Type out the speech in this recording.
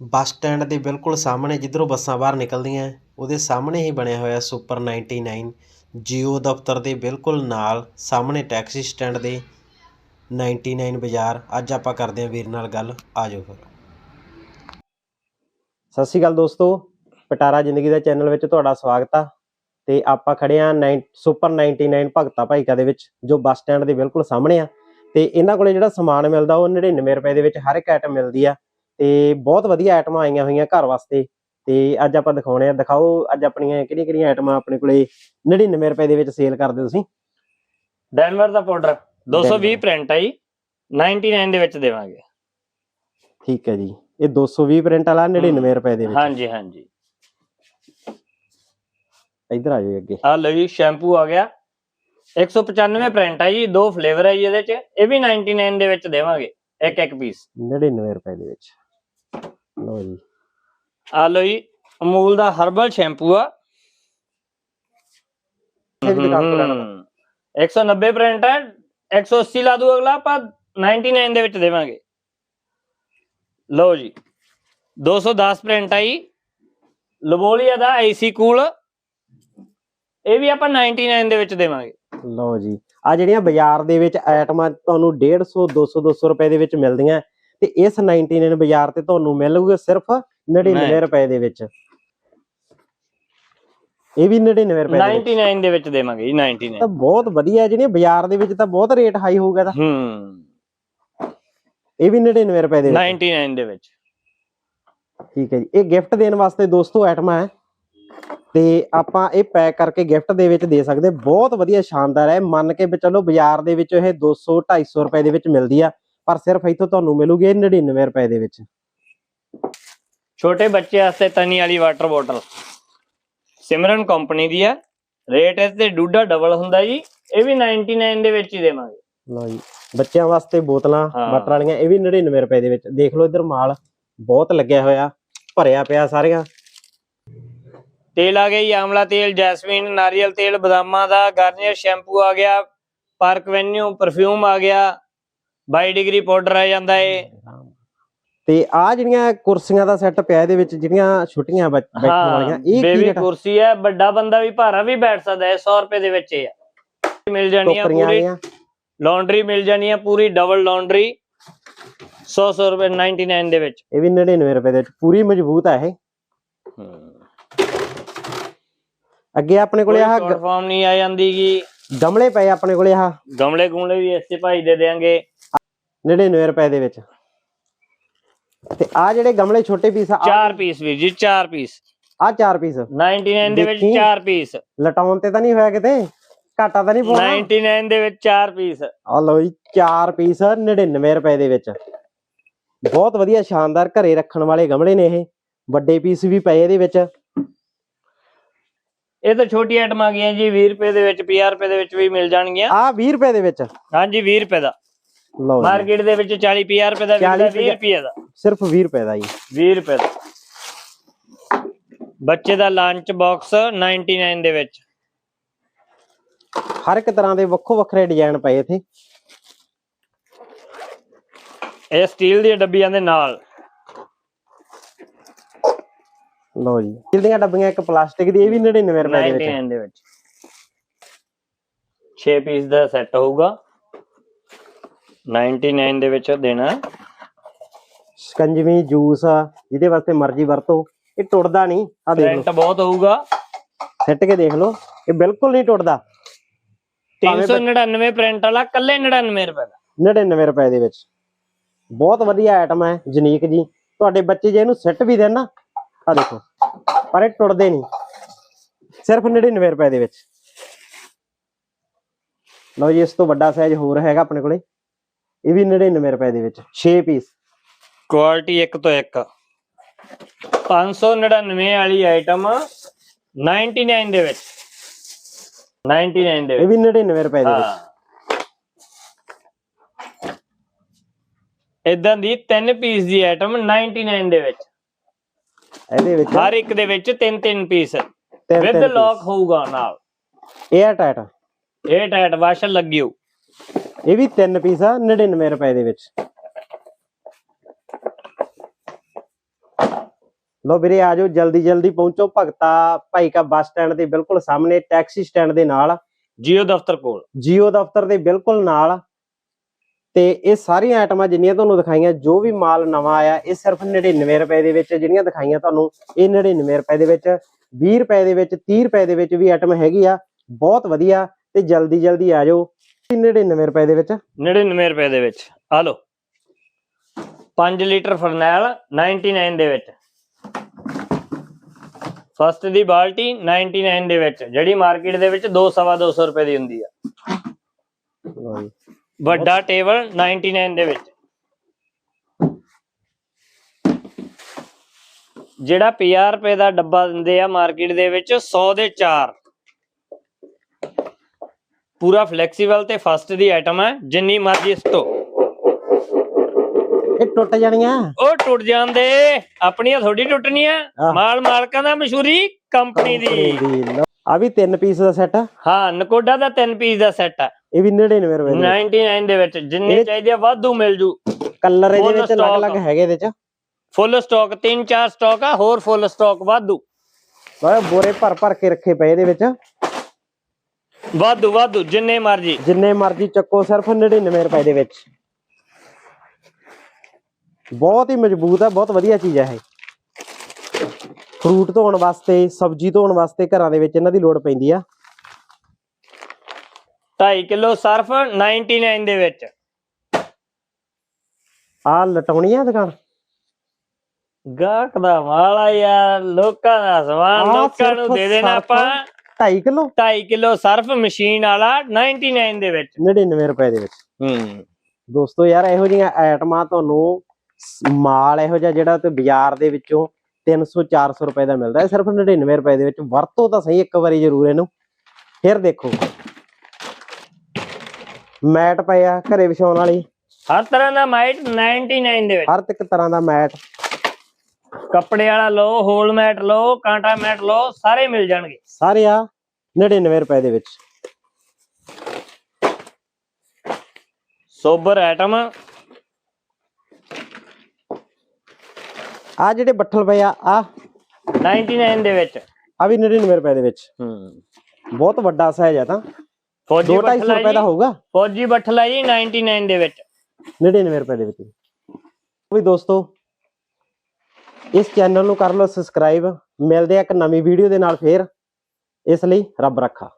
Bus stand ਦੇ ਬਿਲਕੁਲ ਸਾਹਮਣੇ ਜਿੱਧਰੋਂ ਬੱਸਾਂ ਬਾਹਰ ਨਿਕਲਦੀਆਂ, ਉਹਦੇ ਸਾਹਮਣੇ ਹੀ ਬਣਿਆ ਹੋਇਆ ਸੁਪਰ 99 ਜੀਓ ਦਫ਼ਤਰ ਦੇ ਬਿਲਕੁਲ ਨਾਲ ਸਾਹਮਣੇ ਟੈਕਸੀ ਸਟੈਂਡ ਦੇ 99 ਬਾਜ਼ਾਰ। ਅੱਜ ਆਪਾਂ ਕਰਦੇ ਹਾਂ ਵੀਰ ਨਾਲ ਗੱਲ, ਆ ਜਾਓ ਫਿਰ। ਸਤਿ ਸ਼੍ਰੀ ਅਕਾਲ ਦੋਸਤੋ, ਪਟਾਰਾ ਜ਼ਿੰਦਗੀ ਦਾ ਚੈਨਲ ਵਿੱਚ ਤੁਹਾਡਾ ਸਵਾਗਤ ਆ। ਤੇ ਆਪਾਂ ਖੜੇ ਆ ਸੁਪਰ 99 ਭਗਤਾ ਭਾਈਕਾ ਦੇ ਵਿੱਚ, ਜੋ ਬੱਸ ਸਟੈਂਡ ਦੇ ਬਿਲਕੁਲ ਸਾਹਮਣੇ ਆ। ਤੇ ਇਹਨਾਂ ਕੋਲੇ ਜਿਹੜਾ ਸਮਾਨ ਮਿਲਦਾ, ਉਹ 99 ਰੁਪਏ ਦੇ ਵਿੱਚ ਹਰ ਇੱਕ ਆਈਟਮ ਮਿਲਦੀ ਆ। ਤੇ ਬਹੁਤ ਵਧੀਆ ਆਈਟਮਾਂ ਆਈਆਂ ਹੋਈਆਂ ਘਰ ਵਾਸਤੇ। ਤੇ ਅੱਜ ਆਪਾਂ ਦਿਖਾਉਣੇ ਆ ਦਿਖਾਓ ਅੱਜ ਆਪਣੀਆਂ ਕਿਹੜੀਆਂ ਕਿਹੜੀਆਂ ਆਈਟਮਾਂ ਆਪਣੇ ਕੋਲੇ? 99 ਰੁਪਏ ਦੇ ਵਿੱਚ ਸੇਲ ਕਰਦੇ ਤੁਸੀਂ। ਡੈਨਵਰ ਦਾ ਪਾਊਡਰ 220 ਡੈਨਵਰ। ਪ੍ਰਿੰਟ ਆ ਜੀ 99 ਦੇ ਵਿੱਚ ਦੇਵਾਂਗੇ। ਠੀਕ ਹੈ ਜੀ। ਇਹ 220 ਪ੍ਰਿੰਟ ਵਾਲਾ 99 ਰੁਪਏ ਦੇ ਵਿੱਚ। ਹਾਂਜੀ ਹਾਂਜੀ। ਇੱਧਰ ਆ ਜਾਓ ਅੱਗੇ। ਆ ਲਓ ਜੀ ਸ਼ੈਂਪੂ ਆ ਗਿਆ। 195 ਪ੍ਰਿੰਟ ਆ ਜੀ ਦੋ ਫਲੇਵਰ ਆ ਜੀ ਇਹਦੇ ਚ। ਇਹ ਵੀ 99 ਦੇ ਵਿੱਚ ਦੇਵਾਂਗੇ ਇੱਕ ਇੱਕ ਪੀਸ 99 ਰੁਪਏ ਦੇ ਵਿੱਚ। ਲਓ ਜੀ। ਆ ਲਓ ਜੀ ਅਮੂਲ ਦਾ ਹਰਬਲ ਸ਼ੈਂਪੂ ਆ। ਇਹ ਵੀ ਦੁਕਾਨ ਤੋਂ ਲੈਣਾ ਹਮ, 190 ਪ੍ਰਿੰਟ ਹੈ 180 ਲਾ ਦੂ ਅਗਲਾ ਆਪਾਂ 99 ਦੇ ਵਿੱਚ ਦੇਵਾਂਗੇ। ਲਓ ਜੀ 210 ਪ੍ਰਿੰਟ ਆਈ ਲਵੋਲੀਆ ਦਾ ਏਸੀ ਕੂਲ ਇਹ ਵੀ ਆਪਾਂ 99 ਦੇ ਵਿੱਚ ਦੇਵਾਂਗੇ। ਲਓ ਜੀ ਆ ਜਿਹੜੀਆਂ ਬਾਜ਼ਾਰ ਦੇ ਵਿੱਚ ਆਈਟਮਾਂ ਤੁਹਾਨੂੰ 150 200 200 ਰੁਪਏ ਦੇ ਵਿੱਚ ਮਿਲਦੀਆਂ। ਤੇ ਇਸ 99 ਬਾਜ਼ਾਰ ਤੇ ਤੁਹਾਨੂੰ ਮਿਲੂਗੇ ਸਿਰਫ 99 ਨਹੀਂ। ਰੁਪਏ ਦੇ ਵਿੱਚ। ਇਹ ਵੀ 99 ਰੁਪਏ ਦੇ ਵਿੱਚ। 99 ਦੇ ਵਿੱਚ ਦੇਵਾਂਗੇ ਜੀ 99 ਤਾਂ ਬਹੁਤ ਵਧੀਆ ਜਿਹੜੀਆਂ ਬਾਜ਼ਾਰ ਦੇ ਵਿੱਚ ਤਾਂ ਬਹੁਤ ਰੇਟ ਹਾਈ ਹੋਊਗਾ ਤਾਂ ਹੂੰ। ਇਹ ਵੀ 99 ਰੁਪਏ ਦੇ ਵਿੱਚ। 99 ਦੇ ਵਿੱਚ। ਠੀਕ ਹੈ ਜੀ। ਇਹ ਗਿਫਟ ਦੇਣ ਵਾਸਤੇ ਦੋਸਤੋ ਆਈਟਮਾਂ ਹੈ। ਤੇ ਆਪਾਂ ਇਹ ਪੈਕ ਕਰਕੇ ਗਿਫਟ ਦੇ ਵਿੱਚ ਦੇ ਸਕਦੇ। ਬਹੁਤ ਵਧੀਆ ਸ਼ਾਨਦਾਰ ਹੈ। ਮੰਨ ਕੇ ਵੀ ਚਲੋ ਬਾਜ਼ਾਰ ਦੇ ਵਿੱਚ ਇਹ 200 250 ਰੁਪਏ ਦੇ ਵਿੱਚ ਮਿਲਦੀ ਆ। ਪਰ ਸਿਰਫ ਇੱਥੋਂ ਤੁਹਾਨੂੰ ਮਿਲੂਗੀ ਇਹ 99 ਰੁਪਏ ਦੇ ਵਿੱਚ। ਛੋਟੇ ਬੱਚੇ ਵਾਸਤੇ ਤਨੀ ਵਾਲੀ ਵਾਟਰ ਬੋਟਲ ਸਿਮਰਨ ਕੰਪਨੀ ਦੀ ਆ ਰੇਟ ਇਸ ਤੇ ਡੂਡਾ ਡਬਲ ਹੁੰਦਾ ਜੀ। ਇਹ ਵੀ 99 ਦੇ ਵਿੱਚ ਹੀ ਦੇਵਾਂਗੇ। ਲਓ ਜੀ ਬੱਚਿਆਂ ਵਾਸਤੇ ਬੋਤਲਾਂ। ਵਾਟਰ ਵਾਲੀਆਂ ਇਹ ਵੀ 99 ਰੁਪਏ ਦੇ ਵਿੱਚ। ਦੇਖ ਲਓ ਇੱਧਰ ਮਾਲ ਬਹੁਤ ਲੱਗਿਆ ਹੋਇਆ ਭਰਿਆ ਪਿਆ ਸਾਰੀਆਂ। ਤੇਲ ਆ ਗਿਆ ਜੀ ਆਮਲਾ ਤੇਲ ਜੈਸਮੀਨ ਨਾਰੀਅਲ ਤੇਲ ਬਦਾਮਾਂ ਦਾ ਗਾਰਨੀਅਰ ਸ਼ੈਂਪੂ ਆ ਗਿਆ ਪਾਰਕ ਵੈਨਿਊ ਪਰਫਿਊਮ ਆ ਗਿਆ। 22 ਡਿਗਰੀ ਪਾਊਡਰ ਆ ਜਾਂਦਾ ਏ। ਤੇ ਆ ਜਿਹੜੀਆਂ ਕੁਰਸੀਆਂ ਦਾ ਸੈੱਟ ਪਿਆ ਇਹਦੇ ਵਿੱਚ ਜਿਹੜੀਆਂ ਛੋਟੀਆਂ ਬੈਠਣ ਹਾਂ ਵਾਲੀਆਂ ਇਹ ਕੀ ਬੇਬੀ? ਕੁਰਸੀ ਹੈ ਵੱਡਾ ਬੰਦਾ ਵੀ ਭਾਰਾ ਵੀ ਬੈਠ ਸਕਦਾ ਹੈ 100 ਰੁਪਏ ਦੇ ਵਿੱਚ ਇਹ ਮਿਲ ਜਾਣੀ ਆ ਪੂਰੀ। ਲਾਂਡਰੀ ਮਿਲ ਜਾਣੀ ਆ ਪੂਰੀ ਡਬਲ ਲਾਂਡਰੀ 100 100 ਰੁਪਏ 99 ਦੇ ਵਿੱਚ। ਇਹ ਵੀ 99 ਰੁਪਏ ਦੇ ਵਿੱਚ ਪੂਰੀ ਮਜ਼ਬੂਤ ਆ ਇਹ। ਅੱਗੇ ਆਪਣੇ ਕੋਲੇ ਆਹ ਗ- ਫਾਰਮ ਨਹੀਂ ਆ ਜਾਂਦੀਗੀ। ਗਮਲੇ ਪਏ ਆਪਣੇ ਕੋਲੇ ਆਹ। ਗਮਲੇ ਗੁਮਲੇ ਵੀ ਇਸੇ ਭਾਈ ਦੇ ਦੇਾਂਗੇ 99 ਰੁਪਏ ਦੇ ਵਿੱਚ। ਤੇ ਆ ਜਿਹੜੇ ਗਮਲੇ ਛੋਟੇ ਪੀਸ ਆ ਚਾਰ ਪੀਸ ਵੀਰ ਜੀ ਚਾਰ ਪੀਸ ਆ ਚਾਰ ਪੀਸ 99 ਦੇ ਵਿੱਚ। ਚਾਰ ਪੀਸ ਲਟਾਉਣ ਤੇ ਤਾਂ ਨਹੀਂ ਹੋਇਆ ਕਿਤੇ? ਘਾਟਾ ਤਾਂ ਨਹੀਂ ਪਾਉਣਾ? 99 ਦੇ ਵਿੱਚ ਚਾਰ ਪੀਸ ਆ ਲਓ ਜੀ ਚਾਰ ਪੀਸ 99 ਰੁਪਏ ਦੇ ਵਿੱਚ। ਬਹੁਤ ਵਧੀਆ ਸ਼ਾਨਦਾਰ ਘਰੇ ਰੱਖਣ ਵਾਲੇ ਗਮਲੇ ਨੇ ਇਹ। ਵੱਡੇ ਪੀਸ ਵੀ ਪਏ ਇਹਦੇ ਵਿੱਚ। ਇਹ ਤਾਂ ਛੋਟੀ ਆਈਟਮ ਆ ਗਈਆਂ ਜੀ 20 ਰੁਪਏ ਦੇ ਵਿੱਚ 50 ਰੁਪਏ ਦੇ ਵਿੱਚ ਵੀ ਮਿਲ ਜਾਣਗੀਆਂ। ਆ 20 ਰੁਪਏ ਦੇ ਵਿੱਚ। ਹਾਂਜੀ 20 ਰੁਪਏ ਦਾ। ਲਓ ਜੀ। ਮਾਰਕੀਟ ਦੇ ਵਿੱਚ 40 50 ਰੁਪਏ ਦਾ ਵਿਕਦਾ 40 20 ਰੁਪਏ ਦਾ। ਸਿਰਫ 20 ਰੁਪਏ ਦਾ ਜੀ। 20 ਰੁਪਏ ਦਾ। ਬੱਚੇ ਦਾ ਲੰਚ ਬਾਕਸ 99 ਦੇ ਵਿੱਚ। ਹਰ ਇੱਕ ਤਰ੍ਹਾਂ ਦੇ ਵੱਖੋ ਵੱਖਰੇ ਡਿਜ਼ਾਈਨ ਪਏ ਇੱਥੇ। ਇਹ ਸਟੀਲ ਦੀਆਂ ਡੱਬੀਆਂ ਦੇ ਨਾਲ। ਲਓ ਜੀ। ਸਟੀਲ ਦੀਆਂ ਡੱਬੀਆਂ ਇੱਕ ਪਲਾਸਟਿਕ ਦੀ ਇਹ ਵੀ 99 ਰੁਪਏ ਦੇ ਵਿੱਚ। 99 ਦੇ ਵਿੱਚ। 6 ਪੀਸ ਦਾ ਸੈੱਟ ਹੋਊਗਾ। 99 ਦੇ ਵਿੱਚ ਦੇਣਾ। ਸਕੰਜਵੀ ਜੂਸ ਜਿਹਦੇ ਵਾਸਤੇ ਮਰਜ਼ੀ ਵਰਤੋ। ਇਹ ਟੁੱਟਦਾ ਨਹੀਂ ਆ ਦੇਖ ਲਓ। ਪ੍ਰਿੰਟ ਬਹੁਤ ਹੋਊਗਾ। ਸਿੱਟ ਕੇ ਦੇਖ ਲਓ ਇਹ ਬਿਲਕੁਲ ਨਹੀਂ ਟੁੱਟਦਾ। ਭਾਵੇਂ 399 ਪ੍ਰਿੰਟ ਵਾਲਾ ਕੱਲੇ 99 ਰੁਪਏ ਦਾ। 99 ਰੁਪਏ ਦੇ ਵਿੱਚ। ਬਹੁਤ ਵਧੀਆ ਆਈਟਮ ਹੈ ਜਨੀਕ ਜੀ। ਤੁਹਾਡੇ ਬੱਚੇ ਜੇ ਇਹਨੂੰ ਸਿੱਟ ਵੀ ਦੇਣ ਨਾ ਆ ਦੇਖੋ ਪਰ ਇਹ ਟੁੱਟਦੇ ਨਹੀਂ। ਸਿਰਫ 99 ਰੁਪਏ ਦੇ ਵਿੱਚ। ਲਓ ਜੀ ਇਸ ਤੋਂ ਵੱਡਾ ਸਾਈਜ਼ ਹੋਰ ਹੈਗਾ ਆਪਣੇ ਕੋਲੇ। ਇਹ ਵੀ 99 ਰੁਪਏ ਦੇ ਵਿੱਚ 6 ਪੀਸ ਕੁਆਲਿਟੀ ਇੱਕ ਤੋਂ ਇੱਕ। 599 ਵਾਲੀ ਆਈਟਮ 99 ਦੇ ਵਿੱਚ। 99 ਦੇ ਇਹ ਵਿੱਚ ਵੀ 99 ਰੁਪਏ ਦੇ ਵਿੱਚ। ਇਦਾਂ ਦੀ ਤਿੰਨ ਪੀਸ ਦੀ ਆਈਟਮ 99 ਦੇ ਵਿੱਚ। ਇਹਦੇ ਵਿੱਚ ਹਰ ਇੱਕ ਦੇ ਵਿੱਚ ਤਿੰਨ ਤਿੰਨ ਪੀਸ ਤਿੰਨ ਵਿਦ ਲੌਕ ਹੋਊਗਾ ਨਾਲ। 에ਅਰ ਟਾਈਟ ਇਹ ਟਾਈਟ ਵਾਸ਼ਰ ਲੱਗੀ ਹੋ ਇਹ ਵੀ ਤਿੰਨ ਪੀਸ ਆ 99 ਰੁਪਏ ਦੇ ਵਿੱਚ। ਲੋ ਵੀਰੇ ਆ ਜਾਓ ਜਲਦੀ ਜਲਦੀ ਪਹੁੰਚੋ। ਭਗਤਾ ਭਾਈ ਕਾ ਬੱਸ ਸਟੈਂਡ ਦੇ ਬਿਲਕੁਲ ਸਾਹਮਣੇ ਟੈਕਸੀ ਸਟੈਂਡ ਦੇ ਨਾਲ। ਜੀਓ ਦਫ਼ਤਰ ਕੋਲ। ਜੀਓ ਦਫ਼ਤਰ ਦੇ ਬਿਲਕੁਲ ਨਾਲ। ਤੇ ਇਹ ਸਾਰੀਆਂ ਆਈਟਮਾਂ ਜਿੰਨੀਆਂ ਤੁਹਾਨੂੰ ਦਿਖਾਈਆਂ ਜੋ ਵੀ ਮਾਲ ਨਵਾਂ ਆਇਆ ਇਹ ਸਿਰਫ 99 ਰੁਪਏ ਦੇ ਵਿੱਚ ਜਿਹੜੀਆਂ ਦਿਖਾਈਆਂ ਤੁਹਾਨੂੰ ਇਹ 99 ਰੁਪਏ ਦੇ ਵਿੱਚ 20 ਰੁਪਏ ਦੇ ਵਿੱਚ 30 ਰੁਪਏ ਦੇ ਵਿੱਚ ਵੀ ਆਈਟਮ ਹੈਗੀ ਆ। ਬਹੁਤ ਵਧੀਆ। ਤੇ ਜਲਦੀ ਜਲਦੀ ਆ ਜਾਓ। 99 ਰੁਪਏ ਦੇ ਵਿੱਚ। 99 ਰੁਪਏ ਦੇ ਵਿੱਚ। ਆ ਲਓ। 5 ਲੀਟਰ ਫਰਨੈਲ 99 ਦੇ ਵਿੱਚ। ਫਸਟ ਦੀ ਬਾਲਟੀ 99 ਦੇ ਵਿੱਚ। ਜਿਹੜੀ ਮਾਰਕੀਟ ਦੇ ਵਿੱਚ 2 ਸਵਾ 200 ਰੁਪਏ ਦੀ ਹੁੰਦੀ ਆ। ਵੱਡਾ ਟੇਬਲ 99 ਦੇ ਵਿੱਚ। ਜਿਹੜਾ 50 ਰੁਪਏ ਦਾ ਡੱਬਾ ਦਿੰਦੇ ਆ ਮਾਰਕੀਟ ਦੇ ਵਿੱਚ 100 ਦੇ 4 ਪੂਰਾ ਫਲੈਕਸੀਬਲ ਤੇ ਫਸਟ ਦੀ ਆਈਟਮ ਹੈ ਜਿੰਨੀ ਮਰਜ਼ੀ ਸਟੋ ਇਹ ਟੁੱਟ ਜਾਣੀਆਂ। ਉਹ ਟੁੱਟ ਜਾਂਦੇ ਆਪਣੀਆਂ ਥੋੜੀ ਟੁੱਟਣੀਆਂ। ਮਾਲ ਮਾਲਕਾਂ ਦਾ ਮਸ਼ਹੂਰੀ ਕੰਪਨੀ ਦੀ। ਆ ਵੀ ਤਿੰਨ ਪੀਸ ਦਾ ਸੈੱਟ ਹਾਂ ਨਕੋਡਾ ਦਾ 3 ਪੀਸ ਦਾ ਸੈੱਟ ਹੈ ਇਹ ਵੀ 99 ਰੁਪਏ ਦੇ 99 ਦੇ ਵਿੱਚ ਜਿੰਨੇ ਚਾਹੀਦੇ ਆ ਵਾਧੂ ਮਿਲ ਜੂ। ਕਲਰ ਇਹਦੇ ਵਿੱਚ ਅਲੱਗ-ਅਲੱਗ ਹੈਗੇ ਇਹਦੇ ਚ। ਫੁੱਲ ਸਟਾਕ ਤਿੰਨ ਚਾਰ ਸਟਾਕ ਆ ਹੋਰ ਫੁੱਲ ਸਟਾਕ ਵਾਧੂ। ਬਾਏ ਬੋਰੇ ਭਰ ਭਰ ਕੇ ਰੱਖੇ ਪਏ ਇਹਦੇ ਵਿੱਚ। ਵਾਧੂ ਵਾਧੂ ਜਿੰਨੇ ਮਰਜ਼ੀ। ਜਿੰਨੇ ਮਰਜ਼ੀ ਚੱਕੋ ਸਿਰਫ 99 ਰੁਪਏ ਦੇ ਵਿੱਚ। ਬਹੁਤ ਹੀ ਮਜ਼ਬੂਤ ਹੈ ਬਹੁਤ ਵਧੀਆ ਚੀਜ਼ ਹੈ ਇਹ। ਫਰੂਟ ਧੋਣ ਵਾਸਤੇ ਸਬਜ਼ੀ ਧੋਣ ਵਾਸਤੇ ਘਰਾਂ ਦੇ ਵਿੱਚ ਇਹਨਾਂ ਦੀ ਲੋੜ ਪੈਂਦੀ ਆ। 2.5 ਕਿਲੋ ਸਰਫ 99 ਦੇ ਵਿੱਚ। ਆ ਲਟਾਉਣੀ ਆ ਦੁਕਾਨ? ਗਾਹਕ ਦਾ ਆ ਯਾਰ ਲੋਕਾਂ ਦਾ ਆਹ ਲੋਕਾਂ ਨੂੰ ਦੇ ਦੇਣਾ ਆਪਾਂ। 2.5 ਕਿਲੋ? 2.5 ਕਿਲੋ ਸਰਫ ਮਸ਼ੀਨ ਵਾਲਾ 99 ਦੇ ਵਿੱਚ। 99 ਰੁਪਏ ਦੇ ਵਿੱਚ। ਹੂੰ। ਦੋਸਤੋ ਯਾਰ ਇਹੋ ਜਿਹੀਆਂ ਆਈਟਮਾਂ ਤੁਹਾਨੂੰ ਮਾਲ ਇਹੋ ਜਿਹਾ ਜਿਹੜਾ ਤੇ ਬਾਜ਼ਾਰ ਦੇ ਵਿੱਚੋਂ 300 400 ਰੁਪਏ ਦਾ ਮਿਲਦਾ ਹੈ। ਸਿਰਫ 99 ਰੁਪਏ ਦੇ ਵਿੱਚ। ਵਰਤੋ ਤਾਂ ਸਹੀ ਇੱਕ ਵਾਰੀ ਜ਼ਰੂਰ ਇਹਨੂੰ। ਫਿਰ ਦੇਖੋ। ਮੈਟ ਪਏ ਆ ਘਰੇ ਵਿਛਾਉਣ ਵਾਲੀ। ਹਰ ਤਰ੍ਹਾਂ ਦਾ ਮਾਈਟ 99 ਦੇ ਵਿੱਚ। ਹਰ ਇੱਕ ਤਰ੍ਹਾਂ ਦਾ ਮੈਟ। ਕੱਪੜੇ ਵਾਲਾ ਲਓ ਹੋਲ ਮੈਟ ਲਓ ਕਾਂਟਾ ਮੈਟ ਲਓ ਸਾਰੇ ਮਿਲ ਜਾਣਗੇ। ਸਾਰੇ ਆ 99 ਰੁਪਏ ਦੇ ਵਿੱਚ। ਸੋਬਰ ਆਈਟਮ ਆ ਜਿਹੜੇ ਬੱਠਲ ਪਏ ਆ ਆ 99 ਦੇ ਵਿੱਚ। ਆ ਵੀ 99 ਰੁਪਏ ਦੇ ਵਿੱਚ। ਹੂੰ। ਬਹੁਤ ਵੱਡਾ ਸਾਈਜ਼ ਆ ਤਾਂ। ਫੌਜੀ 2-250 ਬੱਠਲਾ ਰੁਪਏ ਦਾ ਹੋਊਗਾ। ਫੌਜੀ ਬੱਠਲਾ ਜੀ 99 ਦੇ ਵਿੱਚ। 99 ਰੁਪਏ ਦੇ ਵਿੱਚ। ਵੀ ਦੋਸਤੋ ਇਸ ਚੈਨਲ ਨੂੰ ਕਰ ਲਓ ਸਬਸਕ੍ਰਾਈਬ ਮਿਲਦੇ ਆ ਇੱਕ ਨਵੀਂ ਵੀਡੀਓ ਦੇ ਨਾਲ ਫੇਰ। ਇਸ ਲਈ ਰੱਬ ਰੱਖਾ।